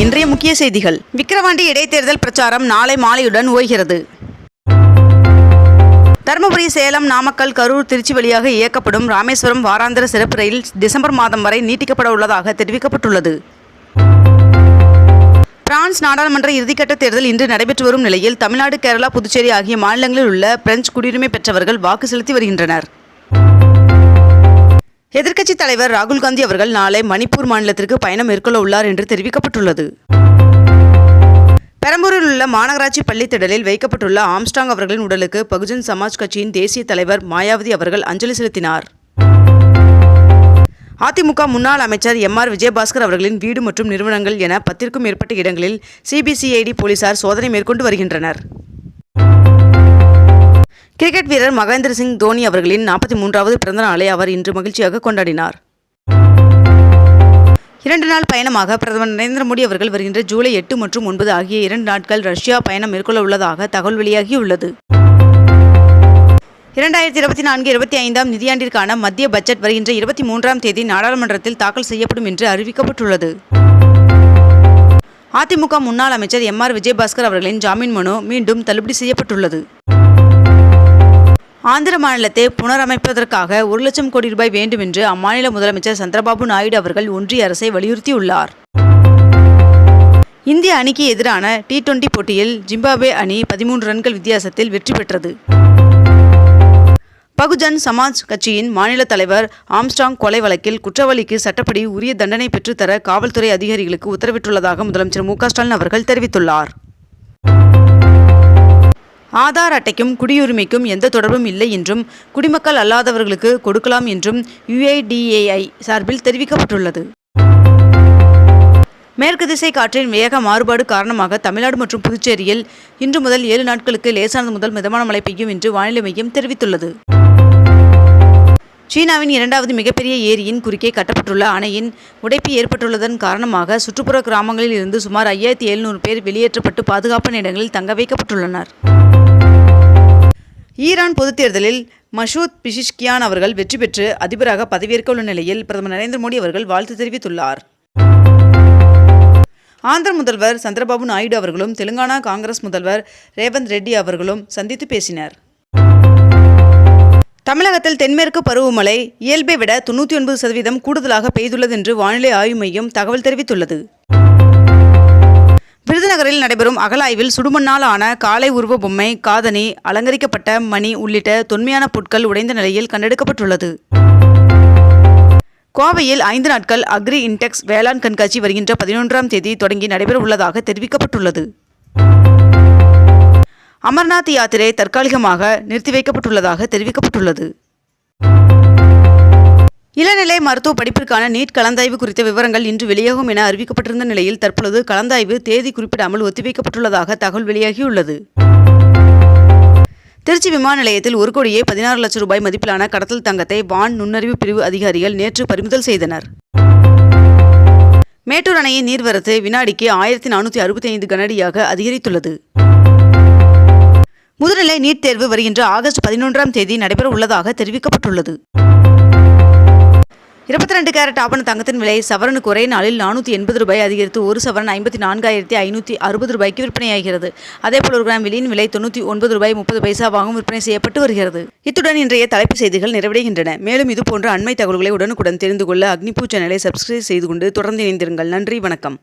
இன்றைய முக்கிய செய்திகள். விக்கிரவாண்டி இடைத்தேர்தல் பிரச்சாரம் நாளை மாலையுடன் ஓய்கிறது. தருமபுரி சேலம் நாமக்கல் கரூர் திருச்சி வழியாக இயக்கப்படும் ராமேஸ்வரம் வாராந்திர சிறப்பு ரயில் டிசம்பர் மாதம் வரை நீட்டிக்கப்பட உள்ளதாக தெரிவிக்கப்பட்டுள்ளது. பிரான்ஸ் நாடாளுமன்ற இறுதிக்கட்ட தேர்தல் இன்று நடைபெற்று வரும் நிலையில் தமிழ்நாடு கேரளா புதுச்சேரி ஆகிய மாநிலங்களில் உள்ள பிரெஞ்சு குடியுரிமை பெற்றவர்கள் வாக்கு செலுத்தி வருகின்றனர். எதிர்க்கட்சி தலைவர் ராகுல் காந்தி அவர்கள் நாளை மணிப்பூர் மாநிலத்திற்கு பயணம் மேற்கொள்ள உள்ளார் என்று தெரிவிக்கப்பட்டுள்ளது. பெரம்பூரில் உள்ள மாநகராட்சி பள்ளித்திடலில் வைக்கப்பட்டுள்ள ஆம்ஸ்டாங் அவர்களின் உடலுக்கு பகுஜன் சமாஜ் கட்சியின் தேசிய தலைவர் மாயாவதி அவர்கள் அஞ்சலி செலுத்தினார். அதிமுக முன்னாள் அமைச்சர் எம் ஆர் விஜயபாஸ்கர் அவர்களின் வீடு மற்றும் நிறுவனங்கள் என பத்திற்கும் மேற்பட்ட இடங்களில் சிபிசிஐடி போலீசார் சோதனை மேற்கொண்டு வருகின்றனர். கிரிக்கெட் வீரர் மகேந்திர சிங் தோனி அவர்களின் நாற்பத்தி மூன்றாவது பிறந்த நாளை அவர் இன்று மகிழ்ச்சியாக கொண்டாடினார். இரண்டு நாள் பயணமாக பிரதமர் நரேந்திர மோடி அவர்கள் வருகின்ற ஜூலை எட்டு மற்றும் ஒன்பது ஆகிய இரண்டு நாட்கள் ரஷ்யா பயணம் மேற்கொள்ள உள்ளதாக தகவல் வெளியாகியுள்ளது. இரண்டாயிரத்தி இருபத்தி நான்கு இருபத்தி ஐந்தாம் நிதியாண்டிற்கான மத்திய பட்ஜெட் வருகின்ற இருபத்தி மூன்றாம் தேதி நாடாளுமன்றத்தில் தாக்கல் செய்யப்படும் என்று அறிவிக்கப்பட்டுள்ளது. அதிமுக முன்னாள் அமைச்சர் எம் ஆர் விஜயபாஸ்கர் அவர்களின் ஜாமீன் மனு மீண்டும் தள்ளுபடி செய்யப்பட்டுள்ளது. ஆந்திர மாநிலத்தை புனரமைப்பதற்காக ஒரு லட்சம் கோடி ரூபாய் வேண்டும் என்று அம்மாநில முதலமைச்சர் சந்திரபாபு நாயுடு அவர்கள் ஒன்றிய அரசை வலியுறுத்தியுள்ளார். இந்திய அணிக்கு எதிரான டி டுவெண்டி போட்டியில் ஜிம்பாப்வே அணி பதிமூன்று ரன்கள் வித்தியாசத்தில் வெற்றி பெற்றது. பகுஜன் சமாஜ் கட்சியின் மாநில தலைவர் ஆம்ஸ்டாங் கொலை வழக்கில் குற்றவாளிக்கு சட்டப்படி உரிய தண்டனை பெற்றுத்தர காவல்துறை அதிகாரிகளுக்கு உத்தரவிட்டுள்ளதாக முதலமைச்சர் மு க ஸ்டாலின் அவர்கள் தெரிவித்துள்ளார். ஆதார் அட்டைக்கும் குடியுரிமைக்கும் எந்த தொடர்பும் இல்லை என்றும் குடிமக்கள் அல்லாதவர்களுக்கு கொடுக்கலாம் என்றும் யுஐடிஏஐ சார்பில் தெரிவிக்கப்பட்டுள்ளது. மேற்கு திசை காற்றின் வேக மாறுபாடு காரணமாக தமிழ்நாடு மற்றும் புதுச்சேரியில் இன்று முதல் ஏழு நாட்களுக்கு லேசானது முதல் மிதமான மழை பெய்யும் என்று வானிலை மையம் தெரிவித்துள்ளது. சீனாவின் இரண்டாவது மிகப்பெரிய ஏரியின் குறுக்கே கட்டப்பட்டுள்ள அணையின் உடைப்பு ஏற்பட்டுள்ளதன் காரணமாக சுற்றுப்புற கிராமங்களில் இருந்து சுமார் ஐயாயிரத்தி எழுநூறு பேர் வெளியேற்றப்பட்டு பாதுகாப்பான இடங்களில் தங்க வைக்கப்பட்டுள்ளனர். ஈரான் பொதுத் தேர்தலில் மஷூத் பிஷிஷ்கியான் அவர்கள் வெற்றி பெற்று அதிபராக பதவியேற்க உள்ள நிலையில் பிரதமர் நரேந்திர மோடி அவர்கள் வாழ்த்து தெரிவித்துள்ளார். ஆந்திர முதல்வர் சந்திரபாபு நாயுடு அவர்களும் தெலுங்கானா காங்கிரஸ் முதல்வர் ரேவந்த் ரெட்டி அவர்களும் சந்தித்து பேசினர். தமிழகத்தில் தென்மேற்கு பருவமழை இயல்பை விட தொண்ணூற்றி ஒன்பது சதவீதம் கூடுதலாக பெய்துள்ளது என்று வானிலை ஆய்வு மையம் தகவல் தெரிவித்துள்ளது. விருதுநகரில் நடைபெறும் அகலாய்வில் சுடுமண்ணால் ஆன காலை உருவ பொம்மை காதணி அலங்கரிக்கப்பட்ட மணி உள்ளிட்ட தொன்மையான பொருட்கள் உடைந்த நிலையில் கண்டெடுக்கப்பட்டுள்ளது. கோவையில் ஐந்து நாட்கள் அக்ரி இன்டெக்ஸ் வேளாண் கண்காட்சி வருகின்ற பதினொன்றாம் தேதி தொடங்கி நடைபெற உள்ளதாக தெரிவிக்கப்பட்டுள்ளது. அமர்நாத் யாத்திரை தற்காலிகமாக நிறுத்தி வைக்கப்பட்டுள்ளதாக தெரிவிக்கப்பட்டுள்ளது. இளநிலை மருத்துவ படிப்பிற்கான நீட் கலந்தாய்வு குறித்த விவரங்கள் இன்று வெளியாகும் என அறிவிக்கப்பட்டிருந்த நிலையில் தற்பொழுது கலந்தாய்வு தேதி குறிப்பிடாமல் ஒத்திவைக்கப்பட்டுள்ளதாக தகவல் வெளியாகியுள்ளது. திருச்சி விமான நிலையத்தில் ஒரு கோடியே பதினாறு லட்சம் ரூபாய் மதிப்பிலான கடத்தல் தங்கத்தை வான் நுண்ணறிவு பிரிவு அதிகாரிகள் நேற்று பறிமுதல் செய்தனர். மேட்டூர் அணையின் நீர்வரத்து வினாடிக்கு ஆயிரத்தி நானூற்றி அறுபத்தி ஐந்து கனடியாக அதிகரித்துள்ளது. முதுநிலை நீட் தேர்வு வருகின்ற ஆகஸ்ட் பதினொன்றாம் தேதி நடைபெற உள்ளதாக தெரிவிக்கப்பட்டுள்ளது. இருபத்தி ரெண்டு கேரட் ஆபண தங்கத்தின் விலை சவரனுக்கு ஒரே நாளில் நானூற்றி எண்பது ரூபாய் அதிகரித்து ஒரு சவரன் ஐம்பத்தி நான்காயிரத்தி ஐநூற்றி அறுபது ரூபாய்க்கு விற்பனையாகிறது. அதேபோல் ஒரு கிராம் வெளியின் விலை தொண்ணூற்றி ஒன்பது ரூபாய் முப்பது பைசாவாகவும் விற்பனை செய்யப்பட்டு வருகிறது. இத்துடன் இன்றைய தலைப்புச் செய்திகள் நிறைவடைகின்றன. மேலும் இதுபோன்ற அண்மை தகவல்களை உடனுக்குடன் தெரிந்து கொள்ள அக்னிபூ சேனலை சப்ஸ்கிரைப் செய்து கொண்டு தொடர்ந்து இணைந்திருங்கள். நன்றி வணக்கம்.